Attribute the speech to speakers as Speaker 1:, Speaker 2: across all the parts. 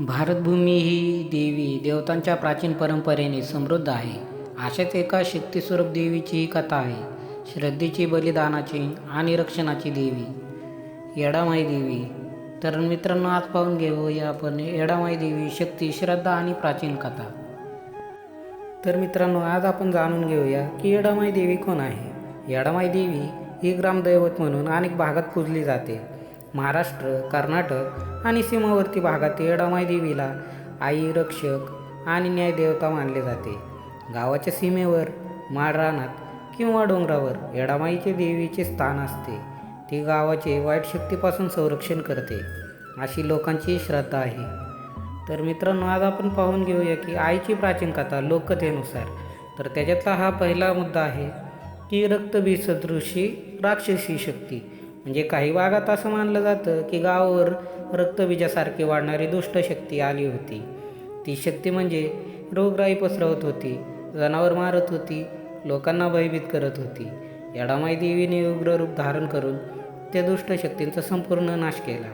Speaker 1: भारतभूमी ही देवी देवतांच्या प्राचीन परंपरेने समृद्ध आहे. अशाच एका शक्तिस्वरूप देवीची ही कथा आहे. श्रद्धेची बलिदानाची आणि रक्षणाची देवी. येडामाई देवी. तर मित्रांनो आज पाहून घेऊया आपण येडामाई देवी शक्ती श्रद्धा आणि प्राचीन कथा. तर मित्रांनो आज आपण जाणून घेऊया की येडामाई देवी कोण आहे? येडामाई देवी ही ग्रामदैवत म्हणून अनेक भागात पूजली जाते. महाराष्ट्र कर्नाटक आणि सीमावर्ती भागात येडामाई देवीला आई रक्षक आणि न्यायदेवता मानले जाते. गावाच्या सीमेवर माळरानात किंवा डोंगरावर येडामाईचे देवीचे स्थान असते. ती गावाचे वाईट शक्तीपासून संरक्षण करते अशी लोकांची श्रद्धा आहे. तर मित्रांनो आज आपण पाहून घेऊया की आईची प्राचीन कथा लोककथेनुसार. तर त्याच्यातला हा पहिला मुद्दा आहे की रक्तबीजसदृशी राक्षसी शक्ती. म्हणजे काही भागात असं मानलं जातं की गावावर रक्तबीजासारखी वाढणारी दुष्ट शक्ती आली होती. ती शक्ती म्हणजे रोगराई पसरवत होती जनावर मारत होती लोकांना भयभीत करत होती. येडामाई देवीने उग्र रूप धारण करून त्या दुष्ट शक्तींचा संपूर्ण नाश केला.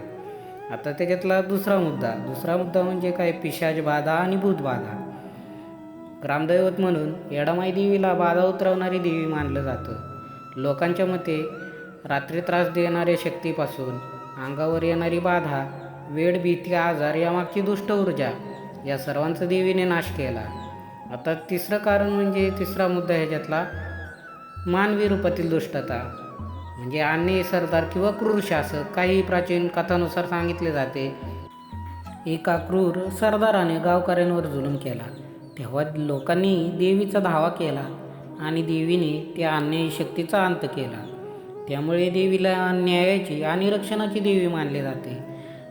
Speaker 1: आता त्याच्यातला दुसरा मुद्दा दुसरा मुद्दा म्हणजे काय? पिशाच बाधा आणि भूतबाधा ग्रामदैवत म्हणून येडामाई देवीला बाधा उतरवणारी देवी मानलं जातं. लोकांच्या मते रात्री त्रास देणाऱ्या शक्तीपासून अंगावर येणारी बाधा वेळ भीती आजार यामागची दुष्ट ऊर्जा या सर्वांचा देवीने नाश केला. आता तिसरं कारण म्हणजे तिसरा मुद्दा ह्याच्यातला मानवी रूपातील दुष्टता. म्हणजे अन्य सरदार किंवा क्रूर शासक काही प्राचीन कथानुसार सांगितले जाते एका क्रूर सरदाराने गावकऱ्यांवर जुलूम केला. तेव्हा लोकांनी देवीचा धावा केला आणि देवीने त्या अन्यायी शक्तीचा अंत केला. त्यामुळे देवीला न्यायाची आणि रक्षणाची देवी मानले जाते.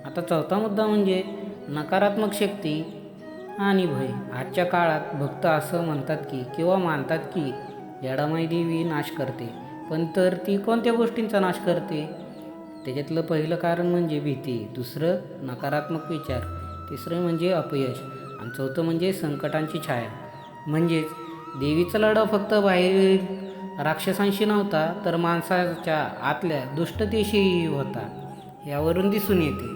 Speaker 1: आता चौथा मुद्दा म्हणजे नकारात्मक शक्ती आणि भय. आजच्या काळात भक्त असं म्हणतात की किंवा मानतात की येडामाई देवी नाश करते. पण तर ती कोणत्या गोष्टींचा नाश करते? त्याच्यातलं पहिलं कारण म्हणजे भीती. दुसरं नकारात्मक विचार. तिसरं म्हणजे अपयश. आणि चौथं म्हणजे संकटांची छाया. म्हणजेच देवीचा लढा फक्त बाहेरील राक्षसांशी नव्हता तर माणसाच्या आतल्या दुष्टतेशीही होता यावरून दिसून येते.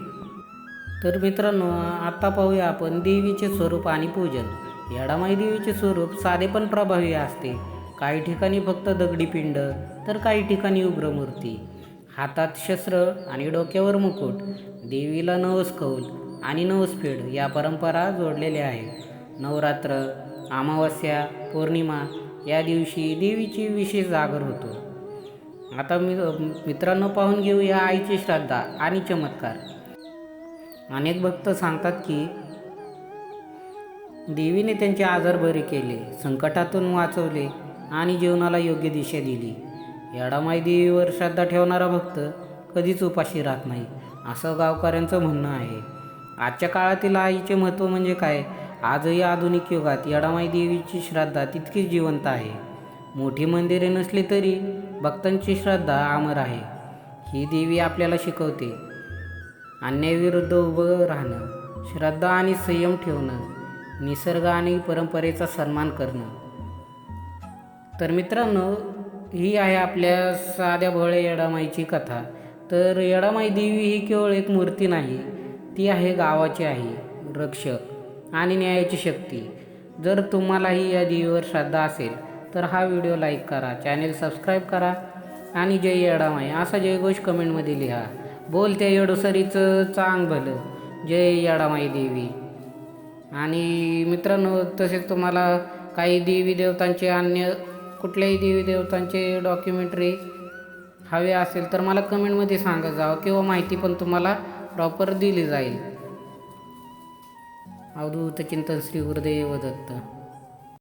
Speaker 1: तर मित्रांनो आत्ता पाहूया आपण देवीचे स्वरूप आणि पूजन. येडामाई देवीचे स्वरूप साधे पण प्रभावी असते. काही ठिकाणी फक्त दगडी पिंड तर काही ठिकाणी उग्र मूर्ती हातात शस्त्र आणि डोक्यावर मुकुट देवीला नवस कौल आणि नवसफेड या परंपरा जोडलेल्या आहेत. नवरात्र अमावस्या पौर्णिमा या दिवशी देवीची विशेष जागर होतो. आता मी मित्रांनो पाहून घेऊया आईची श्रद्धा आणि चमत्कार. अनेक भक्त सांगतात की देवीने त्यांचे आजार बरे केले संकटातून वाचवले आणि जीवनाला योग्य दिशा दिली. याडामाई देवीवर श्रद्धा ठेवणारा भक्त कधीच उपाशी राहत नाही असं गावकऱ्यांचं म्हणणं आहे. आजच्या काळातील आईचे महत्त्व म्हणजे काय? आजही आधुनिक युगात येडामाई देवीची श्रद्धा तितकीच जिवंत आहे. मोठी मंदिरे नसली तरी भक्तांची श्रद्धा अमर आहे. ही देवी आपल्याला शिकवते. अन्यायविरुद्ध उभं राहणं श्रद्धा आणि संयम ठेवणं निसर्ग आणि परंपरेचा सन्मान करणं. तर मित्रांनो ही आहे आपल्या साध्या भोळे येडामाईची कथा. तर येडामाई देवी ही केवळ एक मूर्ती नाही ती आहे गावाची आहे रक्षक. आणि न्यायाची शक्ती. जर तुम्हालाही या देवीवर श्रद्धा असेल तर हा व्हिडिओ लाईक करा चॅनेल सबस्क्राईब करा आणि जय येडामाई. असा जयघोष कमेंटमध्ये लिहा. बोल त्या येडोसरीचं चांग भलं. जय येडामाई देवी. आणि मित्रांनो तसेच तुम्हाला काही देवी देवतांचे अन्य कुठल्याही देवी देवतांचे डॉक्युमेंटरी हवे असेल तर मला कमेंटमध्ये सांगत जावं किंवा माहिती पण तुम्हाला प्रॉपर दिली जाईल. ಅವಧೂತಕ್ಕಿಂತ ಶ್ರೀ ಗುರುದೇವ ದತ್ತ